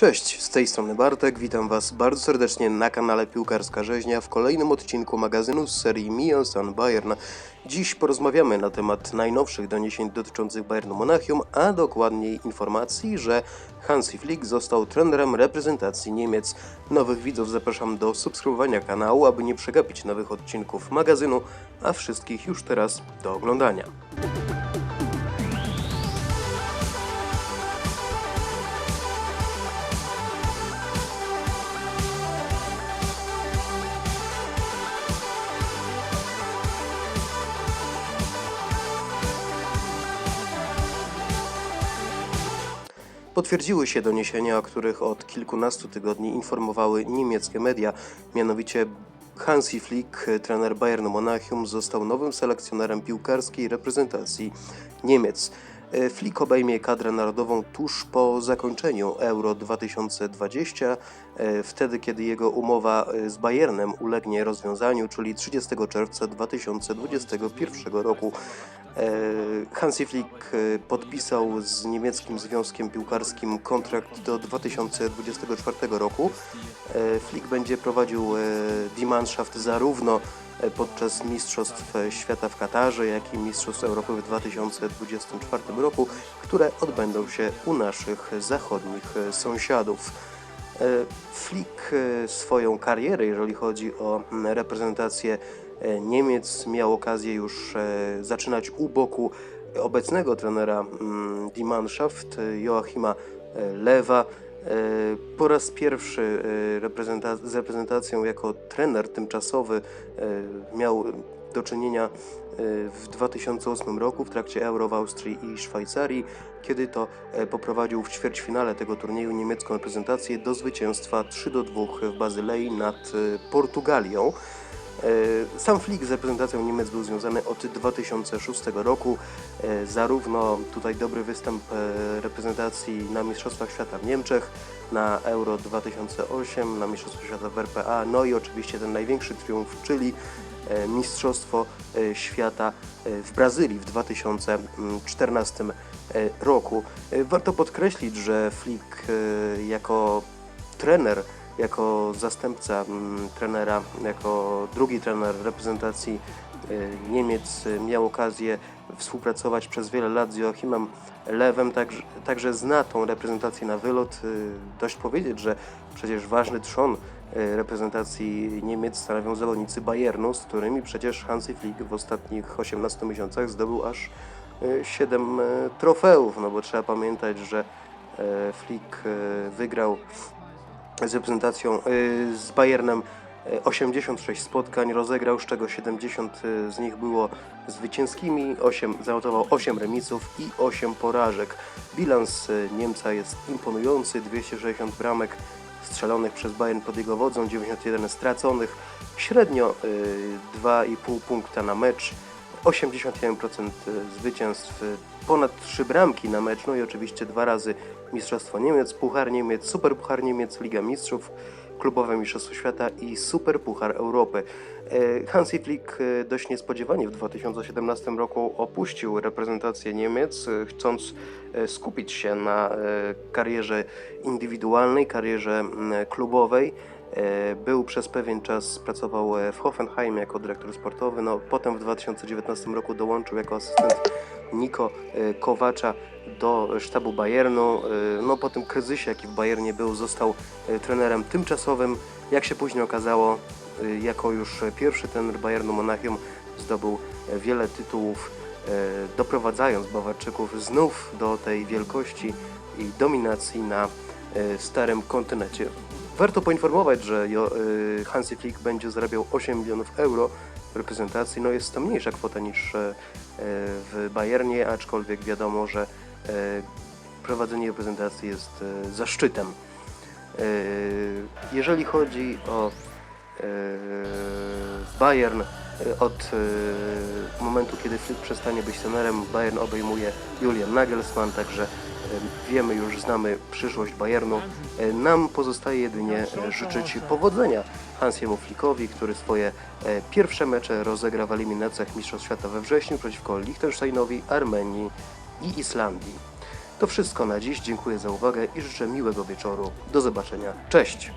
Cześć, z tej strony Bartek, witam Was bardzo serdecznie na kanale Piłkarska Rzeźnia w kolejnym odcinku magazynu z serii Milan San Bayern. Dziś porozmawiamy na temat najnowszych doniesień dotyczących Bayernu Monachium, a dokładniej informacji, że Hansi Flick został trenerem reprezentacji Niemiec. Nowych widzów zapraszam do subskrybowania kanału, aby nie przegapić nowych odcinków magazynu, a wszystkich już teraz do oglądania. Potwierdziły się doniesienia, o których od kilkunastu tygodni informowały niemieckie media. Mianowicie Hansi Flick, trener Bayernu Monachium, został nowym selekcjonerem piłkarskiej reprezentacji Niemiec. Flick obejmie kadrę narodową tuż po zakończeniu Euro 2020, e, wtedy kiedy jego umowa z Bayernem ulegnie rozwiązaniu, czyli 30 czerwca 2021 roku. E, Hansi Flick e, podpisał z niemieckim związkiem piłkarskim kontrakt do 2024 roku. E, Flick będzie prowadził Die Mannschaft zarówno podczas Mistrzostw Świata w Katarze, jak i Mistrzostw Europy w 2024 roku, które odbędą się u naszych zachodnich sąsiadów. Flick swoją karierę, jeżeli chodzi o reprezentację Niemiec, miał okazję już e, zaczynać u boku obecnego trenera mm, Die Mannschaft, e, Joachima e, Lewa. E, Po raz pierwszy e, z reprezentacją jako trener tymczasowy e, miał do czynienia e, w 2008 roku w trakcie Euro w Austrii i Szwajcarii, kiedy to e, poprowadził w ćwierćfinale tego turnieju niemiecką reprezentację do zwycięstwa 3 do 2 w Bazylei nad e, Portugalią. E, Sam Flick z reprezentacją Niemiec był związany od 2006 roku. E, Zarówno tutaj dobry występ e, reprezentacji na Mistrzostwach Świata w Niemczech, na Euro 2008, na Mistrzostwach Świata w RPA, no i oczywiście ten największy triumf, czyli Mistrzostwo Świata w Brazylii w 2014 e, roku. Warto podkreślić, że Flick jako trener, jako zastępca mm, trenera, jako drugi trener reprezentacji e, Niemiec e, miał okazję współpracować przez wiele lat z Joachimem Lewem, także, także zna tą reprezentację na wylot. E, Dość powiedzieć, że przecież ważny trzon reprezentacji Niemiec stanowią zawodnicy Bayernu, z którymi przecież Hansi Flick w ostatnich 18 miesiącach zdobył aż 7 trofeów, no bo trzeba pamiętać, że Flick wygrał z reprezentacją, y, z Bayernem y, 86 spotkań, rozegrał, z czego 70 z nich było zwycięskimi, 8, zanotował 8 remisów i 8 porażek. Bilans y, Niemca jest imponujący, 260 bramek strzelonych przez Bayern pod jego wodzą, 91 straconych, średnio y, 2,5 punkta na mecz, 81% zwycięstw, y, ponad 3 bramki na mecz, no i oczywiście dwa razy Mistrzostwo Niemiec, Puchar Niemiec, Super Puchar Niemiec, Liga Mistrzów, Klubowe Mistrzostwo Świata i Super Puchar Europy. E, Hansi Flick e, dość niespodziewanie w 2017 roku opuścił reprezentację Niemiec, e, chcąc skupić się na karierze indywidualnej, karierze klubowej. Był przez pewien czas, pracował w Hoffenheim jako dyrektor sportowy, no potem w 2019 roku dołączył jako asystent Niko Kowacza do sztabu Bayernu. E, No po tym kryzysie, jaki w Bayernie był, został e, trenerem tymczasowym. Jak się później okazało, e, jako już pierwszy trener Bayernu Monachium zdobył e, wiele tytułów, e, doprowadzając Bawarczyków znów do tej wielkości i dominacji na e, starym kontynencie. Warto poinformować, że y, Hansi Flick będzie zarabiał 8 milionów euro w reprezentacji. No jest to mniejsza kwota niż w Bayernie, aczkolwiek wiadomo, że prowadzenie reprezentacji jest e, zaszczytem. E, Jeżeli chodzi o e, Bayern, e, od e, momentu, kiedy Flick przestanie być trenerem, Bayern obejmuje Julian Nagelsmann, także e, wiemy już, znamy przyszłość Bayernu. E, Nam pozostaje jedynie e, życzyć powodzenia Hansiemu Flickowi, który swoje e, pierwsze mecze rozegra w eliminacjach Mistrzostw Świata we wrześniu przeciwko Liechtensteinowi, Armenii i Islandii. To wszystko na dziś. Dziękuję za uwagę i życzę miłego wieczoru. Do zobaczenia. Cześć!